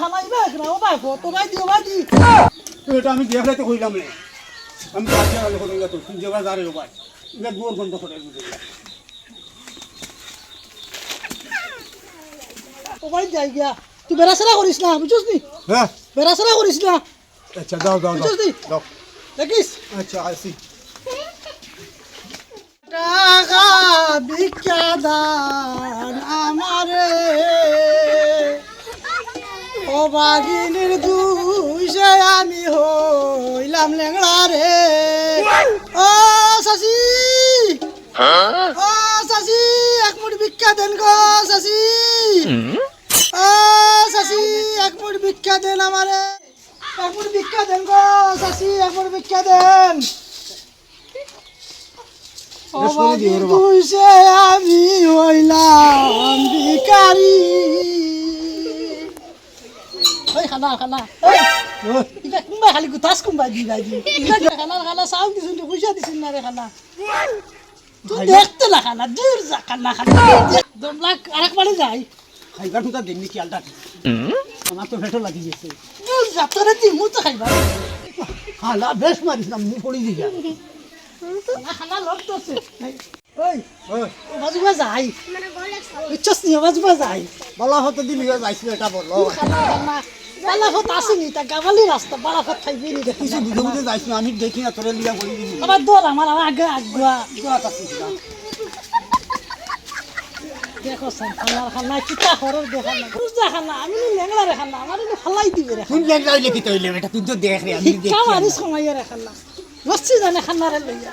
খানা ইবা একনা ও ভাই তো ভাই দিও ভাই দি। এটা আমি দেখলে তো কইলাম না আমি তো আজকে আগে করে গেছো তুমি যেবার দাঁড়ে ভাই এটা দুয়ার বন্ধ করে দিতে ও ভাই যাই গিয়া। তুই বেড়াছাড়া করিস না বুঝছিস নি? হ্যাঁ। বেড়াছাড়া করিস না। আচ্ছা দাও দাও বুঝছিস নি? দাও। দেখিস? আচ্ছা আসি। টাকা ভিক্ষা দান আমারে ও বাগিনীর দুইশে আমি হইলাম লেংড়া রে। ও শাশি! ও শাশি এক মুঠ ভিক্ষা দেন গো শাশি। ও শাশি এক মুঠ ভিক্ষা দেন আমারে। এক মুঠ ভিক্ষা দেন গো শাশি এক মুঠ ভিক্ষা দেন। দিও রে বাবা। আমি হইলাম ভিকারি ইটা কোনবাই খালি গুতাস কোনবাই দি বাই দি খানা খানা চাউল দিছিল তো পয়সা দিছিল না রে খানা তুই দেখতে না খানা দূর যা খানা খানা দমলা আরেক বাড়ি যাই খাইবার টুকা দেননি কি আলটা আমার তো ভেটো লাগি গেছে। দূর যা তোরে দি মু তো খাইবা হালা বেশ মারিস না মুখ পড়ি দিগা। খানা খানা লগ তো ওই ও বাজুবা যাই বুঝছস নি বাজুবা যাই বলা হতে দিলি যাইছিল এটা বলো। খানা খানা বালাফত আসেনি তা গাবালি রাস্তা বালাফত খাইবি নি কিছু বুঝে বুঝে যাইছ না আমি দেখি না তোরে লিয়া বলি দিবি। আবার দৌড় আমার আগে আগুয়া দেখো সান খানার খানা কিতা হরর না। আমি নি লেংলা রে খানা আমার নি ফালাই দিবে রে তুই লেগ যাইলে কি তৈলে এটা তুই তো দেখ রে আমি দেখি শিক্ষা মারিস সময় রে খানা নচ্ছি জানে খানারে লইয়া।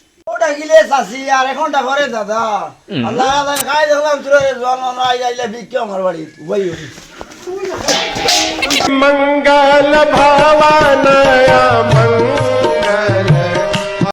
ঘণ্টা গিলে চাষি আর এক ঘণ্টা পরে দাদা। আল্লাহ খাই দেখলাম তোর জন আইলে বিক্রি আমার বাড়ি। বই মঙ্গল ভাবানয়া মঙ্গল